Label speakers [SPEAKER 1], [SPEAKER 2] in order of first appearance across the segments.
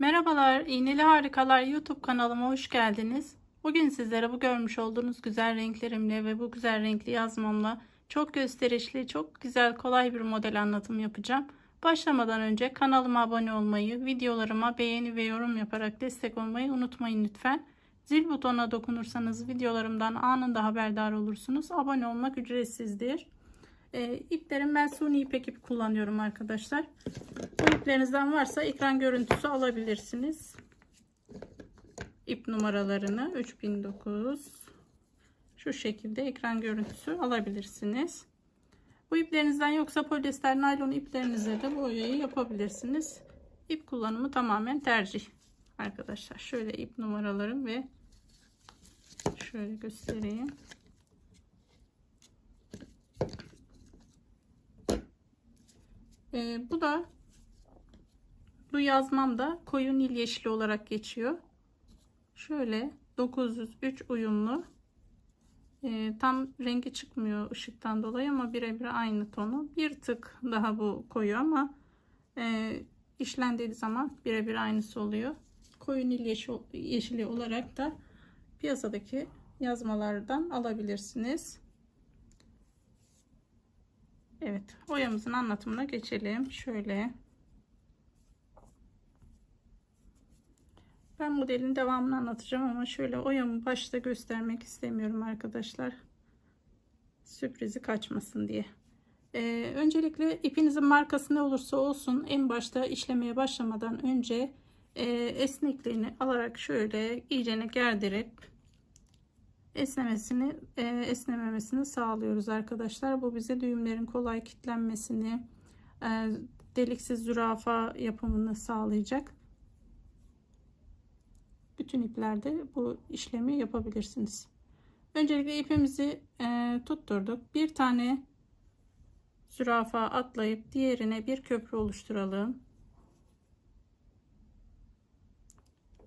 [SPEAKER 1] Merhabalar, İğneli Harikalar YouTube kanalıma hoş geldiniz. Bugün sizlere bu görmüş olduğunuz güzel renklerimle ve bu güzel renkli yazmamla çok gösterişli, çok güzel, kolay bir model anlatım yapacağım. Başlamadan önce kanalıma abone olmayı, videolarıma beğeni ve yorum yaparak destek olmayı unutmayın lütfen. Zil butonuna dokunursanız videolarımdan anında haberdar olursunuz. Abone olmak ücretsizdir. E, iplerim ben suni ipek ip kullanıyorum arkadaşlar. Bu iplerinizden varsa ekran görüntüsü alabilirsiniz. İp numaralarını 3009 şu şekilde ekran görüntüsü alabilirsiniz. Bu iplerinizden yoksa polyester naylon iplerinize de boyayı yapabilirsiniz. İp kullanımı tamamen tercih arkadaşlar. Şöyle ip numaralarım ve şöyle göstereyim. Ee, bu da bu yazmam da koyu nil yeşili olarak geçiyor. Şöyle 903 uyumlu. Ee, tam rengi çıkmıyor ışıktan dolayı ama birebir aynı tonu. Bir tık daha bu koyu ama e, işlendiği zaman birebir aynısı oluyor. Koyu nil yeşil, yeşili olarak da piyasadaki yazmalardan alabilirsiniz. Evet, oyamızın anlatımına geçelim. Şöyle. Ben modelin devamını anlatacağım ama şöyle oyamı başta göstermek istemiyorum arkadaşlar. Sürprizi kaçmasın diye. Ee, öncelikle ipinizin markası ne olursa olsun en başta işlemeye başlamadan önce e, esnekliğini alarak şöyle iyicene gerdirip esnemesini e, esnememesini sağlıyoruz arkadaşlar. Bu bize düğümlerin kolay kilitlenmesini e, deliksiz zürafa yapımını sağlayacak. Bütün iplerde bu işlemi yapabilirsiniz. Öncelikle ipimizi e, tutturduk. Bir tane zürafa atlayıp diğerine bir köprü oluşturalım.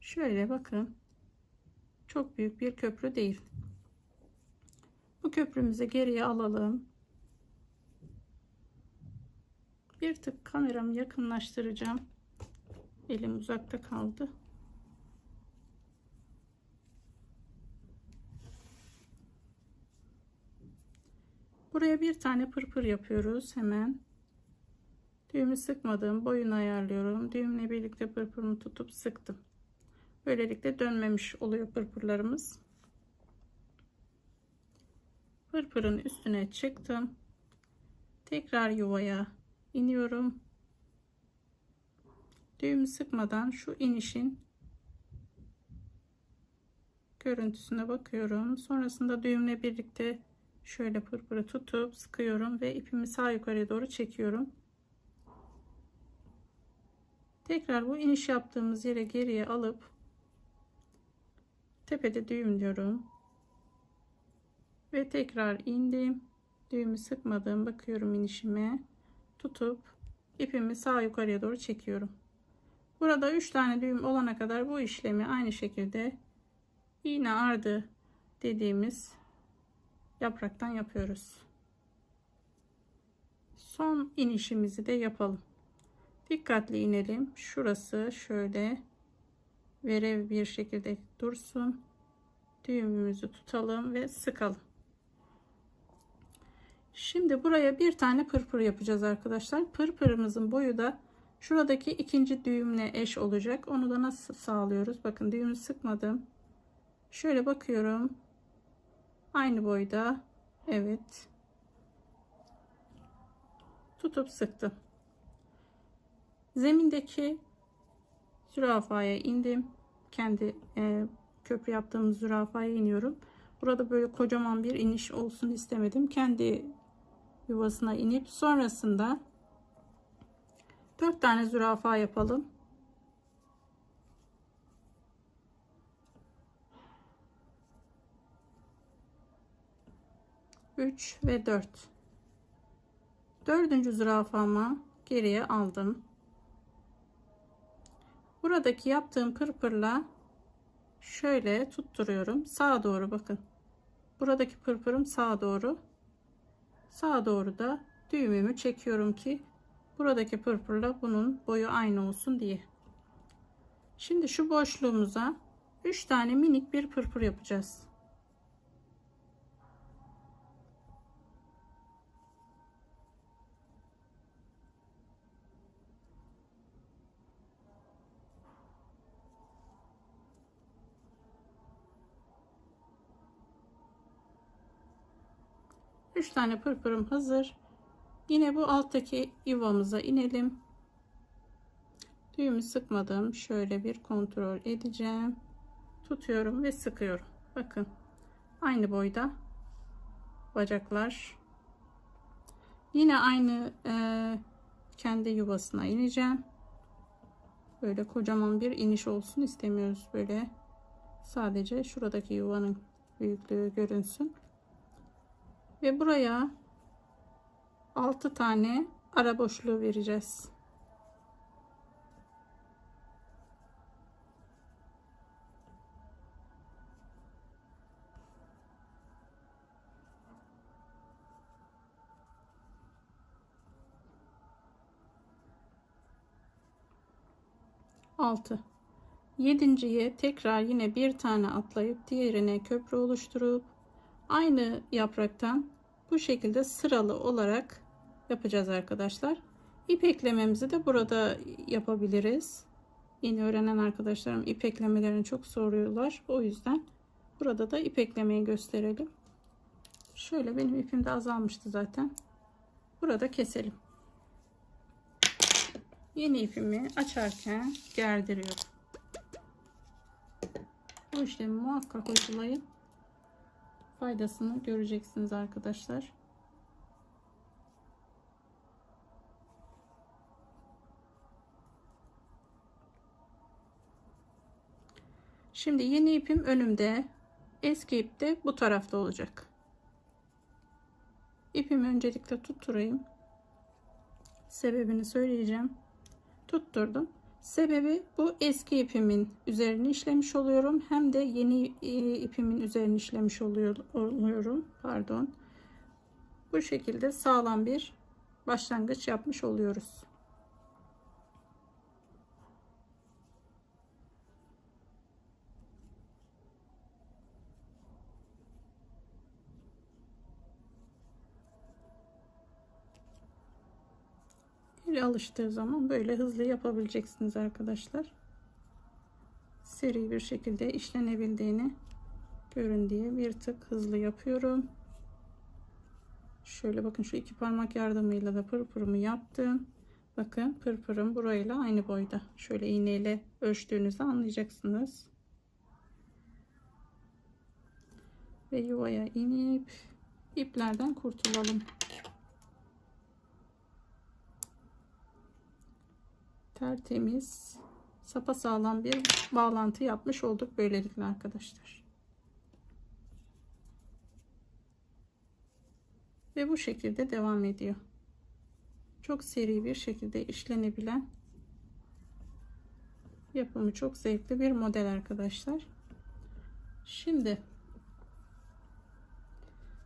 [SPEAKER 1] Şöyle bakın. Çok büyük bir köprü değil. Bu köprümüzü geriye alalım. Bir tık kameramı yakınlaştıracağım. Elim uzakta kaldı. Buraya bir tane pırpır yapıyoruz hemen. Düğümü sıkmadım. Boyunu ayarlıyorum. Düğümle birlikte pırpırımı tutup sıktım. Böylelikle dönmemiş oluyor pırpırlarımız. Pırpırın üstüne çıktım. Tekrar yuvaya iniyorum. Düğümü sıkmadan şu inişin görüntüsüne bakıyorum. Sonrasında düğümle birlikte şöyle pırpırı tutup sıkıyorum ve ipimi sağ yukarıya doğru çekiyorum. Tekrar bu iniş yaptığımız yere geriye alıp tepede düğümlüyorum ve tekrar indim. Düğümü sıkmadım. Bakıyorum inişime. Tutup ipimi sağ yukarıya doğru çekiyorum. Burada 3 tane düğüm olana kadar bu işlemi aynı şekilde iğne ardı dediğimiz yapraktan yapıyoruz. Son inişimizi de yapalım. Dikkatli inelim. Şurası şöyle verev bir şekilde dursun düğümümüzü tutalım ve sıkalım Şimdi buraya bir tane pırpır yapacağız arkadaşlar. Pırpırımızın boyu da şuradaki ikinci düğümle eş olacak. Onu da nasıl sağlıyoruz? Bakın düğümü sıkmadım. Şöyle bakıyorum. Aynı boyda. Evet. Tutup sıktım. Zemindeki zürafaya indim. Kendi e, köprü yaptığımız zürafaya iniyorum. Burada böyle kocaman bir iniş olsun istemedim. Kendi yuvasına inip sonrasında 4 tane zürafa yapalım. Üç ve dört. Dördüncü zürafamı geriye aldım. Buradaki yaptığım pırpırla şöyle tutturuyorum. Sağa doğru bakın. Buradaki pırpırım sağa doğru sağa doğru da düğümümü çekiyorum ki buradaki pırpırla bunun boyu aynı olsun diye. Şimdi şu boşluğumuza 3 tane minik bir pırpır yapacağız. Üç tane pırpırım hazır. Yine bu alttaki yuvamıza inelim. Düğümü sıkmadım. Şöyle bir kontrol edeceğim. Tutuyorum ve sıkıyorum. Bakın. Aynı boyda bacaklar. Yine aynı e, kendi yuvasına ineceğim. Böyle kocaman bir iniş olsun istemiyoruz. Böyle sadece şuradaki yuvanın büyüklüğü görünsün. Ve buraya 6 tane ara boşluğu vereceğiz. Altı. Yedinciye tekrar yine bir tane atlayıp diğerine köprü oluşturup aynı yapraktan bu şekilde sıralı olarak yapacağız arkadaşlar. İp eklememizi de burada yapabiliriz. Yeni öğrenen arkadaşlarım ip eklemelerini çok soruyorlar. O yüzden burada da ip eklemeyi gösterelim. Şöyle benim ipim de azalmıştı zaten. Burada keselim. Yeni ipimi açarken gerdiriyorum. Bu işlemi muhakkak uygulayın. Faydasını göreceksiniz arkadaşlar. Şimdi yeni ipim önümde. Eski ip de bu tarafta olacak. İpimi öncelikle tutturayım. Sebebini söyleyeceğim. Tutturdum. Sebebi bu eski ipimin üzerine işlemiş oluyorum. Hem de yeni e, ipimin üzerine işlemiş oluyorum. Pardon. Bu şekilde sağlam bir başlangıç yapmış oluyoruz. El alıştığı zaman böyle hızlı yapabileceksiniz arkadaşlar. Seri bir şekilde işlenebildiğini görün diye bir tık hızlı yapıyorum. Şöyle bakın şu iki parmak yardımıyla da pırpırımı yaptım. Bakın pırpırım burayla aynı boyda. Şöyle iğneyle ölçtüğünüzde anlayacaksınız. Ve yuvaya inip iplerden kurtulalım. Tertemiz sapa sağlam bir bağlantı yapmış olduk böylelikle arkadaşlar. Ve bu şekilde devam ediyor. Çok seri bir şekilde işlenebilen yapımı çok zevkli bir model arkadaşlar. Şimdi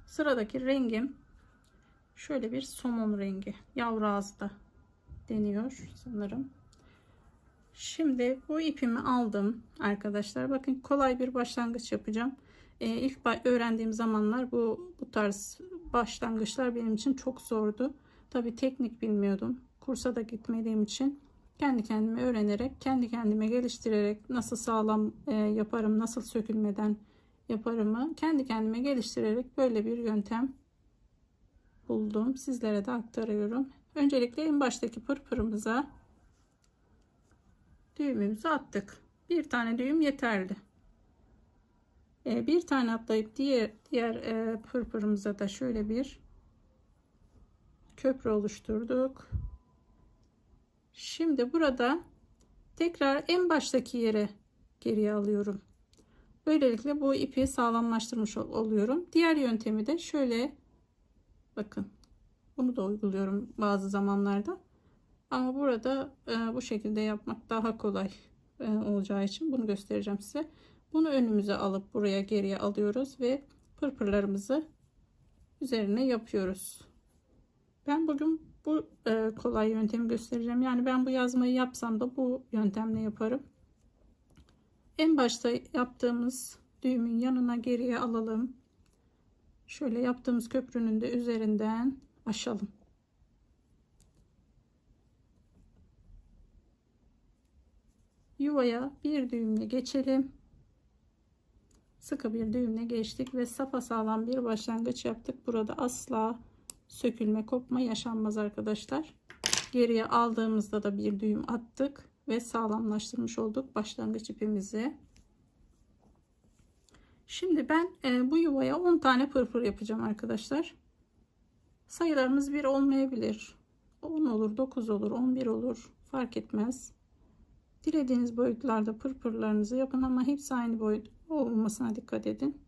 [SPEAKER 1] sıradaki rengim şöyle bir somon rengi. Yavru ağızda deniyor sanırım. Şimdi bu ipimi aldım arkadaşlar. Bakın kolay bir başlangıç yapacağım. Ee, ilk öğrendiğim zamanlar bu, bu tarz başlangıçlar benim için çok zordu. Tabi teknik bilmiyordum. Kursa da gitmediğim için kendi kendime öğrenerek, kendi kendime geliştirerek nasıl sağlam e, yaparım, nasıl sökülmeden yaparımı kendi kendime geliştirerek böyle bir yöntem buldum. Sizlere de aktarıyorum. Öncelikle en baştaki pırpırımıza düğümümüzü attık. Bir tane düğüm yeterli. Ee, bir tane atlayıp diğer diğer e, pırpırımıza da şöyle bir köprü oluşturduk. Şimdi burada tekrar en baştaki yere geriye alıyorum. Böylelikle bu ipi sağlamlaştırmış oluyorum. Diğer yöntemi de şöyle bakın. Bunu da uyguluyorum bazı zamanlarda. Ama burada e, bu şekilde yapmak daha kolay e, olacağı için bunu göstereceğim size. Bunu önümüze alıp buraya geriye alıyoruz ve pırpırlarımızı üzerine yapıyoruz. Ben bugün bu e, kolay yöntemi göstereceğim. Yani ben bu yazmayı yapsam da bu yöntemle yaparım. En başta yaptığımız düğümün yanına geriye alalım. Şöyle yaptığımız köprünün de üzerinden aşalım. Yuvaya bir düğümle geçelim. Sıkı bir düğümle geçtik ve sağlam bir başlangıç yaptık. Burada asla sökülme, kopma yaşanmaz arkadaşlar. Geriye aldığımızda da bir düğüm attık ve sağlamlaştırmış olduk başlangıç ipimizi. Şimdi ben e, bu yuvaya 10 tane pırpır yapacağım arkadaşlar. Sayılarımız bir olmayabilir. 10 olur, 9 olur, 11 olur. Fark etmez. Dilediğiniz boyutlarda pırpırlarınızı yapın ama hepsi aynı boyut olmasına dikkat edin.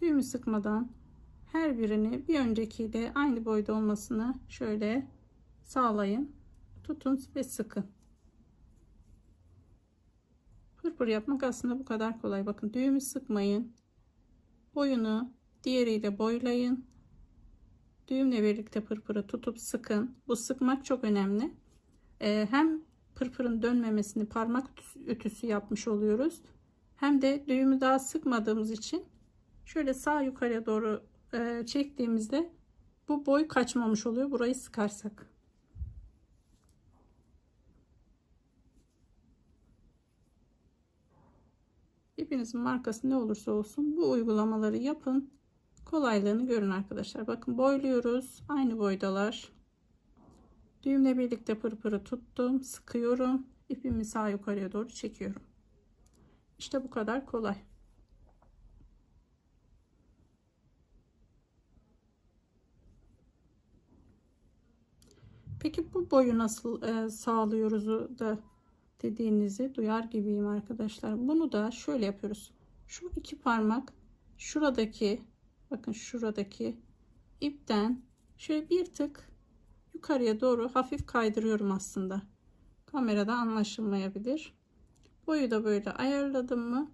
[SPEAKER 1] Düğümü sıkmadan her birini bir öncekiyle aynı boyda olmasını şöyle sağlayın. Tutun ve sıkın. Pırpır yapmak aslında bu kadar kolay. Bakın düğümü sıkmayın. Boyunu diğeriyle boylayın. Düğümle birlikte pırpırı tutup sıkın. Bu sıkmak çok önemli. Ee, hem pırpırın dönmemesini parmak ütüsü yapmış oluyoruz. Hem de düğümü daha sıkmadığımız için şöyle sağ yukarıya doğru e, çektiğimizde bu boy kaçmamış oluyor. Burayı sıkarsak. İpinizin markası ne olursa olsun bu uygulamaları yapın. Kolaylığını görün arkadaşlar. Bakın boyluyoruz. Aynı boydalar. Düğümle birlikte pırpırı tuttum. Sıkıyorum. İpimi sağ yukarıya doğru çekiyorum. İşte bu kadar kolay. Peki bu boyu nasıl e, sağlıyoruz da dediğinizi duyar gibiyim arkadaşlar. Bunu da şöyle yapıyoruz. Şu iki parmak şuradaki bakın şuradaki ipten şöyle bir tık yukarıya doğru hafif kaydırıyorum aslında. Kamerada anlaşılmayabilir. Boyu da böyle ayarladım mı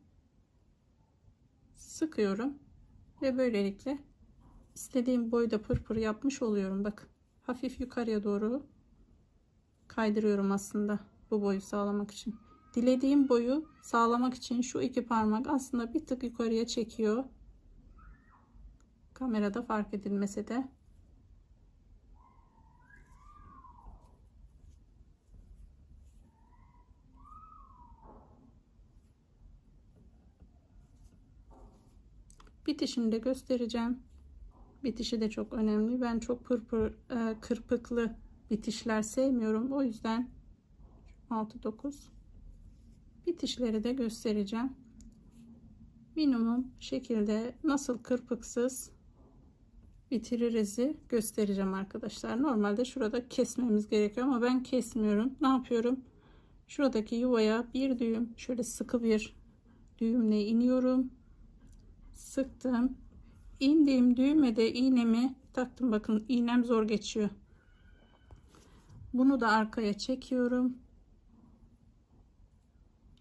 [SPEAKER 1] sıkıyorum ve böylelikle istediğim boyda pırpır yapmış oluyorum. Bakın hafif yukarıya doğru kaydırıyorum aslında bu boyu sağlamak için. Dilediğim boyu sağlamak için şu iki parmak aslında bir tık yukarıya çekiyor. Kamerada fark edilmese de. Bitişini de göstereceğim. Bitişi de çok önemli. Ben çok pırpır, e, kırpıklı bitişler sevmiyorum. O yüzden 6 9 bitişleri de göstereceğim. Minimum şekilde nasıl kırpıksız bitiririz'i göstereceğim arkadaşlar. Normalde şurada kesmemiz gerekiyor ama ben kesmiyorum. Ne yapıyorum? Şuradaki yuvaya bir düğüm şöyle sıkı bir düğümle iniyorum. Sıktım. İndiğim düğme de iğnemi taktım. Bakın iğnem zor geçiyor. Bunu da arkaya çekiyorum.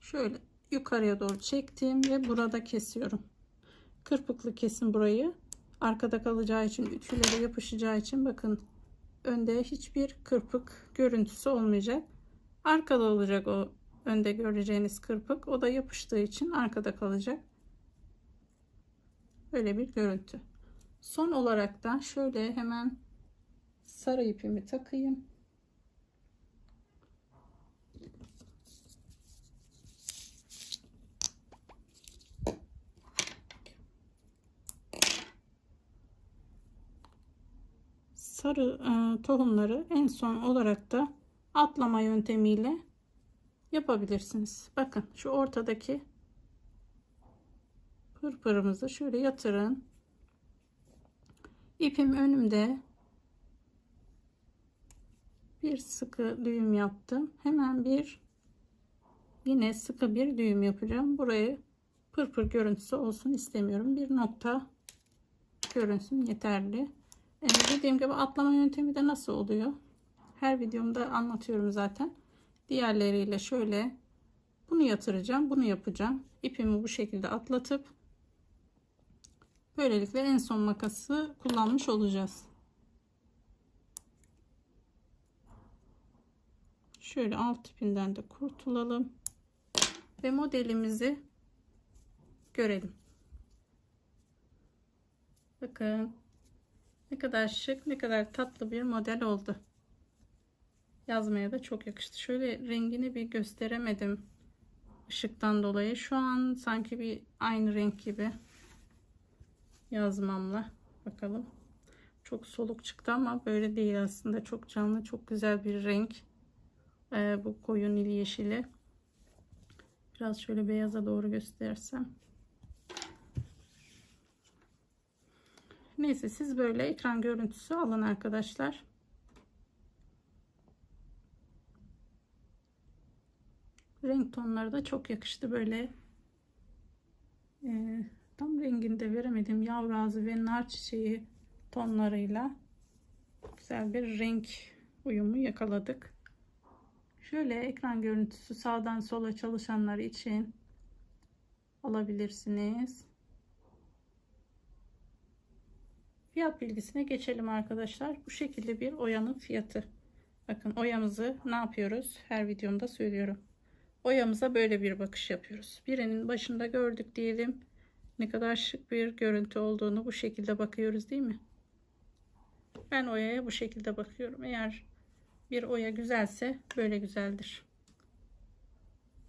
[SPEAKER 1] Şöyle yukarıya doğru çektim ve burada kesiyorum. Kırpıklı kesin burayı. Arkada kalacağı için ütülere yapışacağı için bakın önde hiçbir kırpık görüntüsü olmayacak. Arkada olacak o önde göreceğiniz kırpık. O da yapıştığı için arkada kalacak. Böyle bir görüntü. Son olarak da şöyle hemen sarı ipimi takayım. Sarı e, tohumları en son olarak da atlama yöntemiyle yapabilirsiniz. Bakın şu ortadaki pırpırımızı şöyle yatırın. İpim önümde. Bir sıkı düğüm yaptım. Hemen bir yine sıkı bir düğüm yapacağım. Burayı pırpır görüntüsü olsun istemiyorum. Bir nokta görünsün yeterli. Ee, dediğim gibi atlama yöntemi de nasıl oluyor? Her videomda anlatıyorum zaten. Diğerleriyle şöyle bunu yatıracağım. Bunu yapacağım. İpimi bu şekilde atlatıp böylelikle en son makası kullanmış olacağız. Şöyle alt ipinden de kurtulalım. Ve modelimizi görelim. Bakın kadar şık ne kadar tatlı bir model oldu. Yazmaya da çok yakıştı. Şöyle rengini bir gösteremedim ışıktan dolayı. Şu an sanki bir aynı renk gibi yazmamla. Bakalım. Çok soluk çıktı ama böyle değil aslında. Çok canlı, çok güzel bir renk. Ee, bu koyu nil yeşili. Biraz şöyle beyaza doğru göstersem. Neyse siz böyle ekran görüntüsü alın arkadaşlar. Renk tonları da çok yakıştı böyle. Ee, tam rengini de veremedim. Yavrazı ve nar çiçeği tonlarıyla güzel bir renk uyumu yakaladık. Şöyle ekran görüntüsü sağdan sola çalışanlar için alabilirsiniz. Fiyat bilgisine geçelim arkadaşlar. Bu şekilde bir oyanın fiyatı. Bakın oyamızı ne yapıyoruz? Her videomda söylüyorum. Oyamıza böyle bir bakış yapıyoruz. Birinin başında gördük diyelim. Ne kadar şık bir görüntü olduğunu bu şekilde bakıyoruz değil mi? Ben oyaya bu şekilde bakıyorum. Eğer bir oya güzelse böyle güzeldir.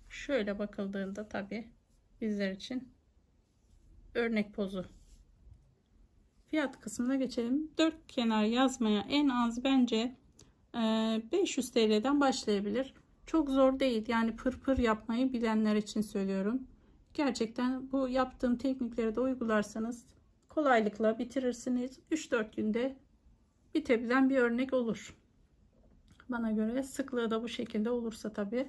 [SPEAKER 1] Şöyle bakıldığında tabi bizler için örnek pozu. Fiyat kısmına geçelim. Dört kenar yazmaya en az bence 500 TL'den başlayabilir. Çok zor değil. Yani pır pır yapmayı bilenler için söylüyorum. Gerçekten bu yaptığım teknikleri de uygularsanız kolaylıkla bitirirsiniz. 3-4 günde bitebilen bir örnek olur. Bana göre sıklığı da bu şekilde olursa tabi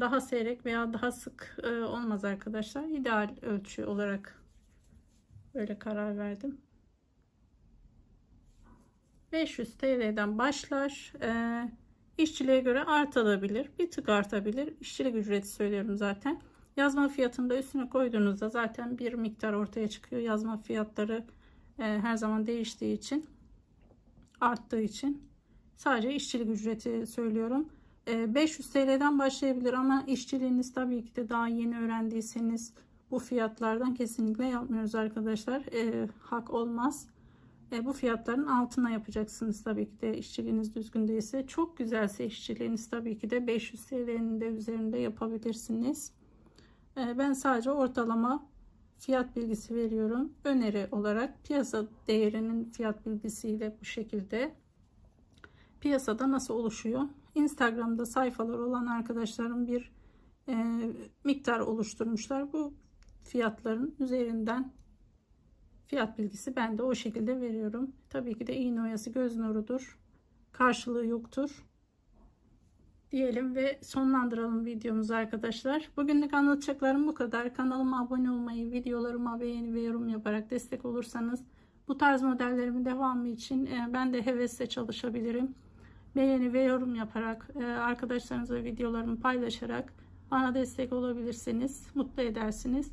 [SPEAKER 1] daha seyrek veya daha sık e, olmaz arkadaşlar. İdeal ölçü olarak böyle karar verdim. 500 TL'den başlar. Ee, işçiliğe göre artabilir. Bir tık artabilir. İşçilik ücreti söylüyorum zaten. Yazma fiyatını da üstüne koyduğunuzda zaten bir miktar ortaya çıkıyor. Yazma fiyatları e, her zaman değiştiği için arttığı için sadece işçilik ücreti söylüyorum. E, 500 TL'den başlayabilir ama işçiliğiniz tabii ki de daha yeni öğrendiyseniz bu fiyatlardan kesinlikle yapmıyoruz arkadaşlar. E, hak olmaz. E, bu fiyatların altına yapacaksınız tabii ki de işçiliğiniz düzgün değilse. Çok güzelse işçiliğiniz tabii ki de 500 TL'nin de üzerinde yapabilirsiniz. E, ben sadece ortalama fiyat bilgisi veriyorum. Öneri olarak piyasa değerinin fiyat bilgisiyle bu şekilde piyasada nasıl oluşuyor? Instagram'da sayfalar olan arkadaşlarım bir e, miktar oluşturmuşlar. Bu fiyatların üzerinden fiyat bilgisi ben de o şekilde veriyorum. Tabii ki de iğne oyası göz nurudur. Karşılığı yoktur. Diyelim ve sonlandıralım videomuzu arkadaşlar. Bugünlük anlatacaklarım bu kadar. Kanalıma abone olmayı, videolarıma beğeni ve yorum yaparak destek olursanız bu tarz modellerimin devamı için e, ben de hevesle çalışabilirim. Beğeni ve yorum yaparak, e, arkadaşlarınızla videolarımı paylaşarak bana destek olabilirsiniz. Mutlu edersiniz.